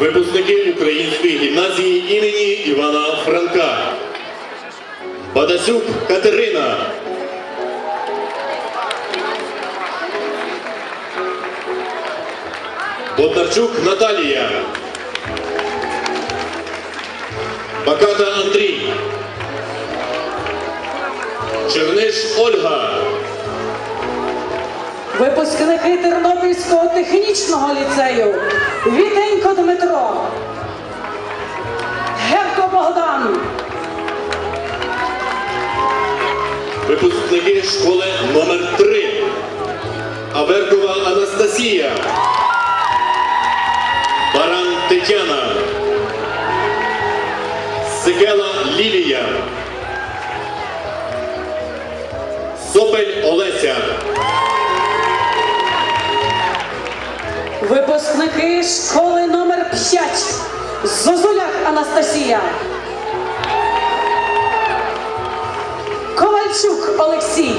Випускники Української гімназії імені Івана Франка. Бадасюк Катерина. Бондарчук Наталія. Баката Андрій. Черниш Ольга. Випускники Тернопільського технічного ліцею Вітенько Дмитро, Гевко Богдан, Випускники школи номер 3 Аверкова Анастасія. Баран Тетяна. Сикела Лілія. Сопель Олеся. Випускники школи номер 5 Зозуляк Анастасія, Ковальчук Олексій,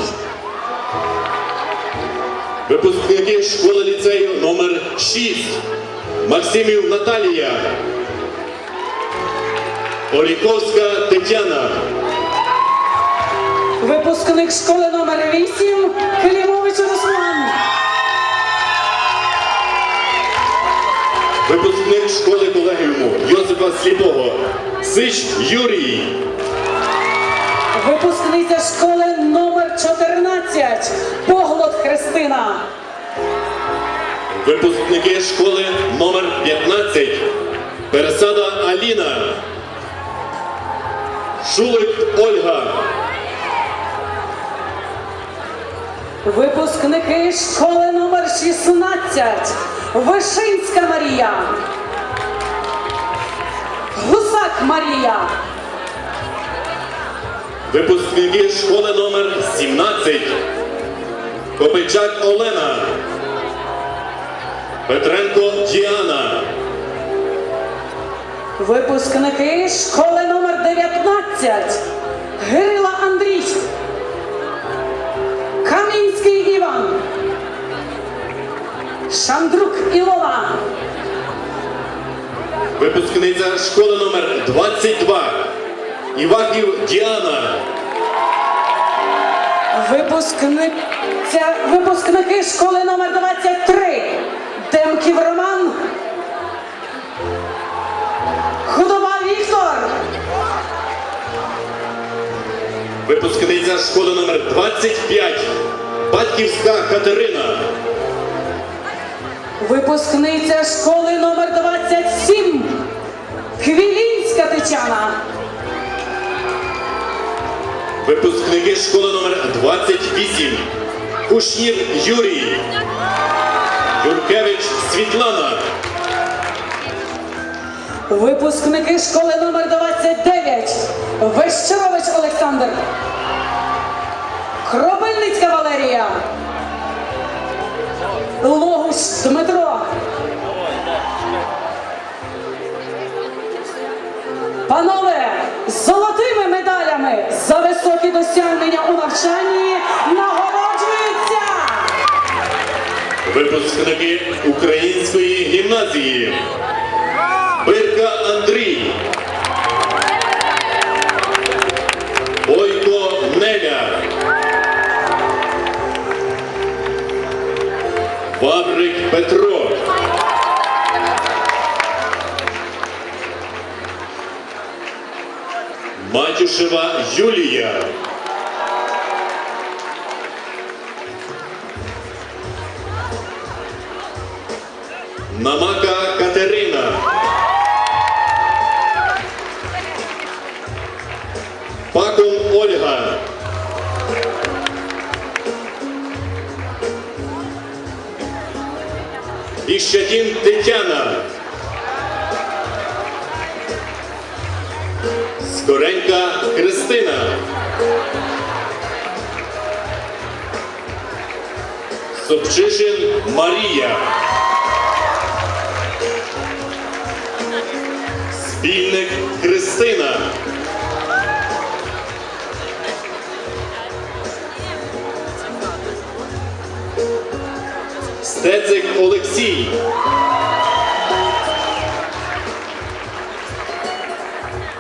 Випускники школи ліцею номер 6 Максимів Наталія. Оріковська Тетяна. випускник школи номер 8 Клімович Руслан. Випускник школи колегіуму Йосипа Сліпого. Сич Юрій. Випускниця школи номер 14 Поглот Христина. Випускники школи номер 15 Пересада Аліна. Шулик Ольга. Випускники школи номер 16 Вишинська Марія. Гусак Марія. Випускники школи номер 17 Копичак Олена. Петренко Діана. Випускники школи номер 19 Гирила Андрій. Камінський Іван. Шандрук Ілона. Випускниця школи номер 22 Іваків Діана. Випускниця, випускники школи номер 23 Демків Роман. Худоба Віктор. Випускниця школи номер 25 Батьківська Катерина. Випускниця школи номер 27 Хвілінська Тетяна. Випускники школи номер 28 Кушнір Юрій. Юркевич Світлана. Випускники школи номер 29 Вещерович Олександр. Кропельницька Валерія. Логуш Дмитро. Панове, з золотими медалями за високі досягнення у навчанні нагороджуються. Випускники Української гімназії. Бирка Андрій. Ваврик Петро. Матюшева Юлія. Намака Іщадін Тетяна. Скоренька Христина. Собчишин Марія. Спільник Христина.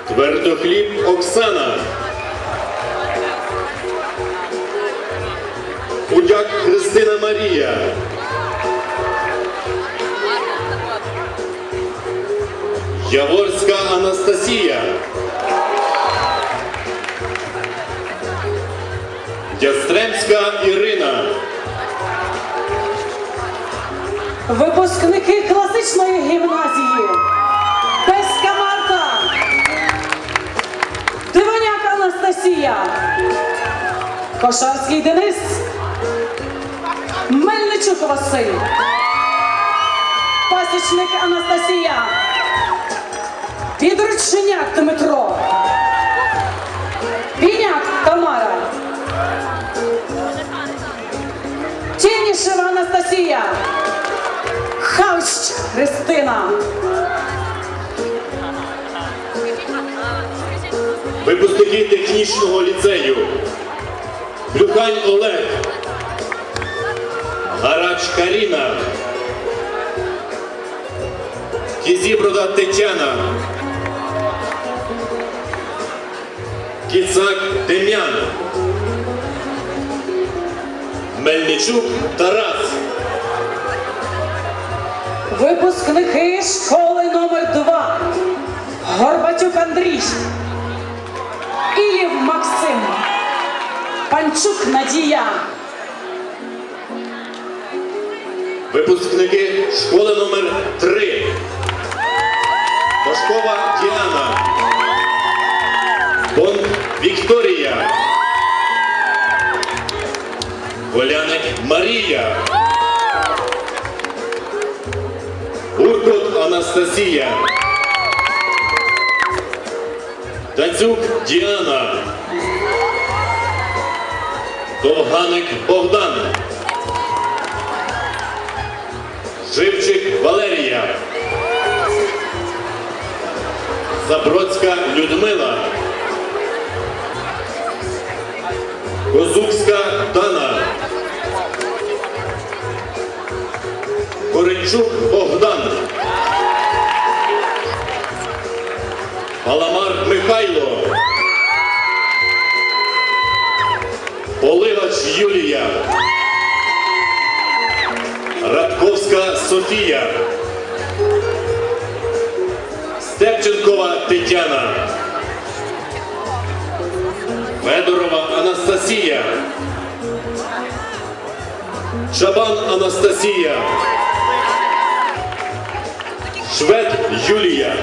Твердохліб Оксана. Удяк Христина Марія. Яворська Анастасія. Ястремська Ірина. Випускники класичної гімназії. Анастасія. Кошарський Денис. Мельничук Василь. Пасічник Анастасія. Підручняк Дмитро. Піняк Тамара. Тінішева Анастасія. Хавщ Христина. Випускники технічного ліцею. Люхань Олег. Гарач Каріна. Кізіброда Тетяна. Кіцак Дем'ян. Мельничук Тарас. Випускники школи номер 2 Горбатюк Андрій. Ілів Максим. Панчук Надія. Випускники школи номер 3 Пашкова Діана. Бонк Вікторія. Воляник Марія. Уркот Анастасія. Дацюк Діана. Довганик Богдан. Живчик Валерія. Забродська Людмила. Козубська Дана. Коренчук Богдан. Паламар Михайло. Поливач Юлія. Радковська Софія. Степченкова Тетяна. Федорова Анастасія. Шабан Анастасія. Швед Юлія.